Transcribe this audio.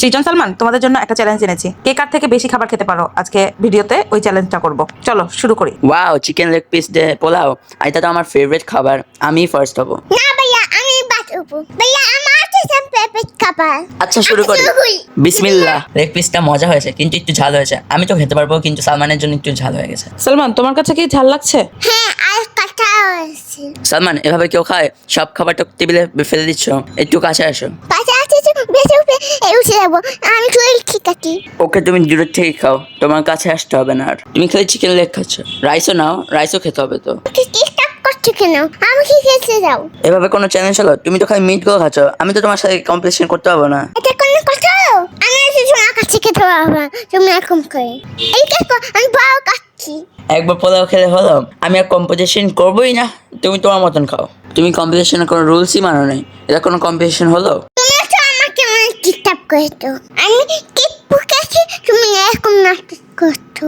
সৃজন সালমান তোমাদের জন্য একটা চ্যালেঞ্জ এনেছি। কে কার থেকে বেশি খাবার খেতে পারো? আজকে ভিডিওতে ওই চ্যালেঞ্জটা করব। চলো শুরু করি। ওয়াও চিকেন লেগ পিস দিয়ে পোলাও? এটা তো আমার ফেভারিট খাবার। আমি ফার্স্ট হব। না ভাইয়া আমি বাঁচবো ভাইয়া আমার তো পেঁপে খাবার। আচ্ছা শুরু করি। বিসমিল্লাহ। লেগ পিসটা মজা হয়েছে কিন্তু একটু ঝাল হয়েছে। আমি তো খেতে পারব কিন্তু সালমানের জন্য একটু ঝাল হয়ে গেছে। সালমান তোমার কাছে কি ঝাল লাগছে? হ্যাঁ আর কাটা হয়েছে। সালমান এভাবে কেউ খায়? সব খাবারটা টেবিলে ফেলে দিচ্ছ? একটু কাছে আসো। উঠে যাব। আমি চলে ঠিক আছি ওকে তুমি দূরের থেকে খাও তোমার কাছে আসতে হবে না আর। তুমি খালি চিকেন লেগ খাচ্ছ। রাইসও নাও রাইসও খেতে হবে তো। কেন? আমি কি খেতে যাও এভাবে কোনো চ্যালেঞ্জ হলো তুমি তো খালি মিটগুলো খাচ্ছ। আমি তো তোমার সাথে কম্পিটিশন করতে পারব না। এটা কোনো কথা? আমি আছি তোমার কাছে খেতে পারব না তুমি এরকম করে। এই দেখো আমি বড় কাচ্ছি একবার পোলাও খেলে হলো আমি আর কম্পিটিশন করবোই না তুমি তোমার মতন খাও। তুমি কম্পিটিশনের কোনো রুলসই মানো নাই। এটা কোনো কম্পিটিশন হলো তুমি তো আমাকে অনেক ডিস্টার্ব করতো। আমি কেক পুকেছি তুমি এরকম নাটক করছ